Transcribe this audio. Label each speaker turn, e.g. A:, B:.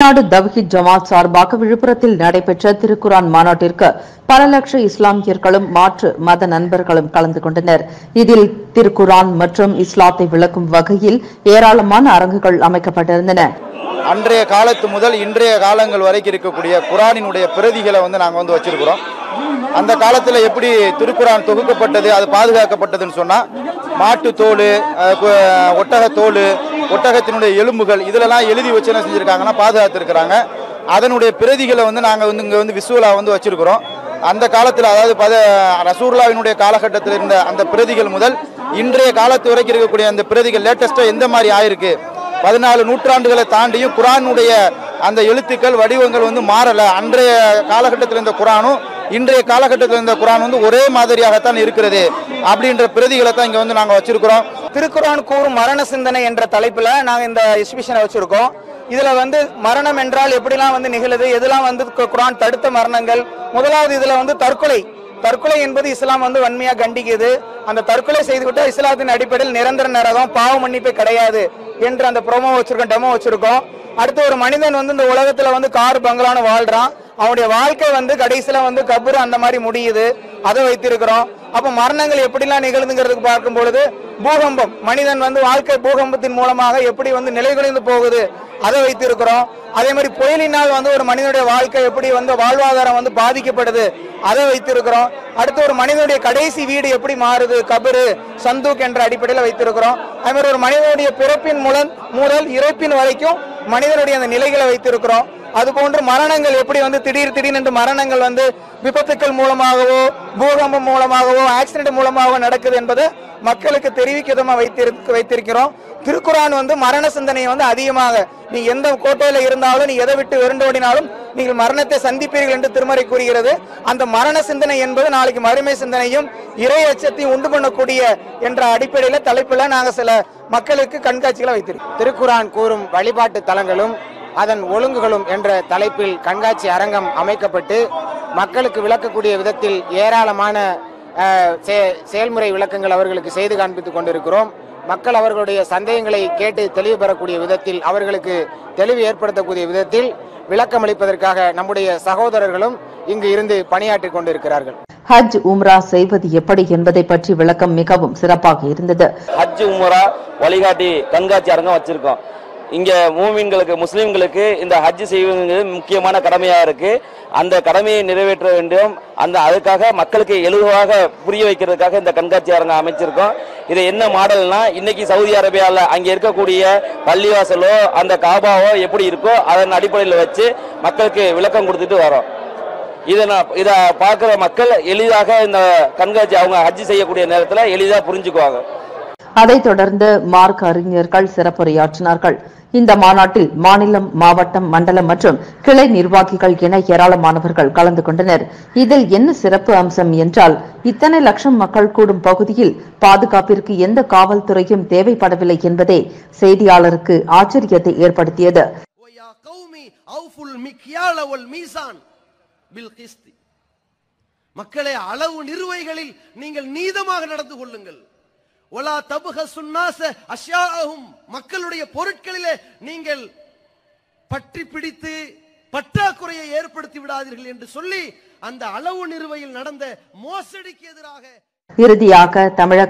A: தமிழ்நாடு தவ்ஹீத் ஜமாத் சார்பாக விழுப்புரத்தில் நடைபெற்ற திருக்குரான் மாநாட்டிற்கு பல லட்ச இஸ்லாமியர்களும் மாற்று மத நண்பர்களும் கலந்து கொண்டனர். இதில் திருக்குரான் மற்றும் இஸ்லாத்தை விளக்கும் வகையில் ஏராளமான அரங்குகள் அமைக்கப்பட்டிருந்தன.
B: அன்றைய காலத்து முதல் இன்றைய காலங்கள் வரைக்கும் இருக்கக்கூடிய குரானினுடைய பிரதிகளை வந்து நாங்கள் வந்து வச்சிருக்கிறோம். அந்த காலத்தில் எப்படி திருக்குரான் தொகுக்கப்பட்டது அது பாதுகாக்கப்பட்டதுன்னு சொன்னால் மாட்டு தோல் ஒட்டக தோல் ஒட்டகத்தினுடைய எலும்புகள் இதிலெல்லாம் எழுதி வச்சு என்ன செஞ்சுருக்காங்கன்னா பாதுகாத்துருக்கிறாங்க. அதனுடைய பிரதிகளை வந்து நாங்கள் வந்து இங்கே வந்து விசுவலாக வந்து வச்சுருக்கிறோம். அந்த காலத்தில் அதாவது பத ரசூர்லாவினுடைய காலகட்டத்தில் இருந்த அந்த பிரதிகள் முதல் இன்றைய காலத்து வரைக்கும் இருக்கக்கூடிய அந்த பிரதிகள் லேட்டஸ்ட்டாக எந்த மாதிரி ஆயிருக்கு? பதினாலு நூற்றாண்டுகளை தாண்டியும் குரானுடைய அந்த எழுத்துக்கள் வடிவங்கள் வந்து மாறலை. அன்றைய காலகட்டத்தில் இருந்த குரானும் இன்றைய காலகட்டத்தில் இந்த குரான் வந்து ஒரே மாதிரியாகத்தான் இருக்கிறது அப்படின்ற பிரதிகளை தான் இங்க வந்து நாங்க வச்சிருக்கிறோம்.
C: திருக்குறான் கூறும் மரண சிந்தனை என்ற தலைப்புல நாங்க இந்த எக்ஸிபிஷனை வச்சிருக்கோம். இதுல வந்து மரணம் என்றால் எப்படிலாம் வந்து நிகழுது எதெல்லாம் வந்து குரான் தடுத்த மரணங்கள் முதலாவது இதுல வந்து தற்கொலை. தற்கொலை என்பது இஸ்லாம் வந்து வன்மையா கண்டிக்குது. அந்த தற்கொலை செய்துவிட்டால் இஸ்லாத்தின் அடிப்படையில் நிரந்தர நரகம் பாவ மன்னிப்பு கிடையாது என்று அந்த ப்ரோமோ வச்சிருக்கோம் டெமோ வச்சிருக்கோம். அடுத்து ஒரு மனிதன் வந்து இந்த உலகத்துல வந்து கார் பங்களான்னு வாழ்றான். அவனுடைய வாழ்க்கை வந்து கடைசியில வந்து கபூர் அந்த மாதிரி முடியுது. அதை வைத்திருக்கிறோம். அப்ப மரணங்கள் எப்படிலாம் நிகழ்ந்துங்கிறதுக்கு பார்க்கும் பொழுது பூகம்பம் மனிதன் வந்து வாழ்க்கை பூகம்பத்தின் மூலமாக எப்படி வந்து நிலைகுலைந்து போகுது அதை வைத்திருக்கிறோம். அதே மாதிரி புயலினால் வந்து ஒரு மனிதனுடைய வாழ்க்கை எப்படி வந்து வாழ்வாதாரம் வந்து பாதிக்கப்படுது அதை வைத்திருக்கிறோம். அடுத்து ஒரு மனிதனுடைய கடைசி வீடு எப்படி மாறுது கபரு சந்தூக் என்ற அடிப்படையில் வைத்திருக்கிறோம். அதே மாதிரி ஒரு மனிதனுடைய பிறப்பின் மூலம் முதல் இறப்பின் வரைக்கும் மனிதனுடைய அந்த நிலைகளை வைத்திருக்கிறோம். அதுபோன்று மரணங்கள் எப்படி வந்து திடீர் திடீரென்று மரணங்கள் வந்து விபத்துக்கள் மூலமாகவோ பூகம்பம் மூலமாகவோ ஆக்சிடென்ட் மூலமாகவோ நடக்குது என்பது மக்களுக்கு தெரிவிக்க விதமா வைத்திருக்க வைத்திருக்கிறோம். திருக்குறான் வந்து மரண சிந்தனையை வந்து அதிகமாக நீ எந்த கோட்டையில இருந்தாலும் நீ எதை விட்டு விரண்டோடினாலும் நீங்கள் மரணத்தை சந்திப்பீர்கள் என்று திருமறை கூறுகிறது. அந்த மரண சிந்தனை என்பது நாளைக்கு மறுமை சிந்தனையும் இறை அச்சத்தையும் உண்டு பண்ணக்கூடிய என்ற அடிப்படையில் தலைப்பில் நாங்கள் சில மக்களுக்கு கண்காட்சிகளை வைத்திருக்கோம்
D: திருக்குறான் கூறும் வழிபாட்டு தலங்களும் அதன் ஒழுங்குகளும் என்ற தலைப்பில் கண்காட்சி அரங்கம் அமைக்கப்பட்டு மக்களுக்கு விளக்கக்கூடிய விதத்தில் ஏராளமான செயல்முறை விளக்கங்கள் அவர்களுக்கு செய்து காண்பித்துக் கொண்டிருக்கிறோம். மக்கள் அவர்களுடைய சந்தேகங்களை கேட்டு தெளிவு பெறக்கூடிய விதத்தில் அவர்களுக்கு தெளிவு ஏற்படுத்தக்கூடிய விதத்தில் விளக்கம் அளிப்பதற்காக நம்முடைய சகோதரர்களும் இங்கு இருந்து பணியாற்றிக் கொண்டிருக்கிறார்கள்.
A: ஹஜ் உம்ரா செய்வது எப்படி என்பதை பற்றி விளக்கம் மிகவும் சிறப்பாக இருந்தது.
E: ஹஜ் உமரா வழிகாட்டி கண்காட்சி அரங்கம் வச்சிருக்கோம். இங்கே மூமின்களுக்கு முஸ்லீம்களுக்கு இந்த ஹஜ் செய்வது முக்கியமான கடமையாக இருக்கு. அந்த கடமையை நிறைவேற்ற வேண்டும். அந்த அதுக்காக மக்களுக்கு எளிதாக புரிய வைக்கிறதுக்காக இந்த கண்காட்சி அரங்கம் அமைச்சிருக்கோம். இது என்ன மாடல்னா இன்னைக்கு சவுதி அரேபியாவில் அங்கே இருக்கக்கூடிய பள்ளிவாசலோ அந்த காபாவோ எப்படி இருக்கோ அதன் அடிப்படையில் வச்சு மக்களுக்கு விளக்கம் கொடுத்துட்டு வரோம். இதை நான் இதை பார்க்குற மக்கள் எளிதாக இந்த கண்காட்சி அவங்க ஹஜ் செய்யக்கூடிய நேரத்தில் எளிதாக புரிஞ்சுக்குவாங்க.
A: அதைத் தொடர்ந்து மார்க் அறிஞர்கள் சிறப்புரையாற்றினார்கள். இந்த மாநாட்டில் மாநிலம் மாவட்டம் மண்டலம் மற்றும் கிளை நிர்வாகிகள் என ஏராளமானவர்கள் கலந்து கொண்டனர். இதில் என்ன சிறப்பு அம்சம் என்றால் இத்தனை லட்சம் மக்கள் கூடும் பகுதியில் பாதுகாப்பிற்கு எந்த காவல்துறையும் தேவைப்படவில்லை என்பதே செய்தியாளருக்கு ஆச்சரியத்தை ஏற்படுத்தியது.
F: மக்களை அளவு நிறுவைகளில் நீங்கள் நீதமாக நடந்து கொள்ளுங்கள். ஒலா தபுக சுன்னாச அஷ்யாகும் மக்களுடைய பொருட்களிலே நீங்கள் பற்றி பிடித்து பற்றாக்குறையை ஏற்படுத்தி விடாதீர்கள் என்று சொல்லி அந்த அளவு நிறுவையில் நடந்த மோசடிக்கு எதிராக
A: இறுதியாக தமிழக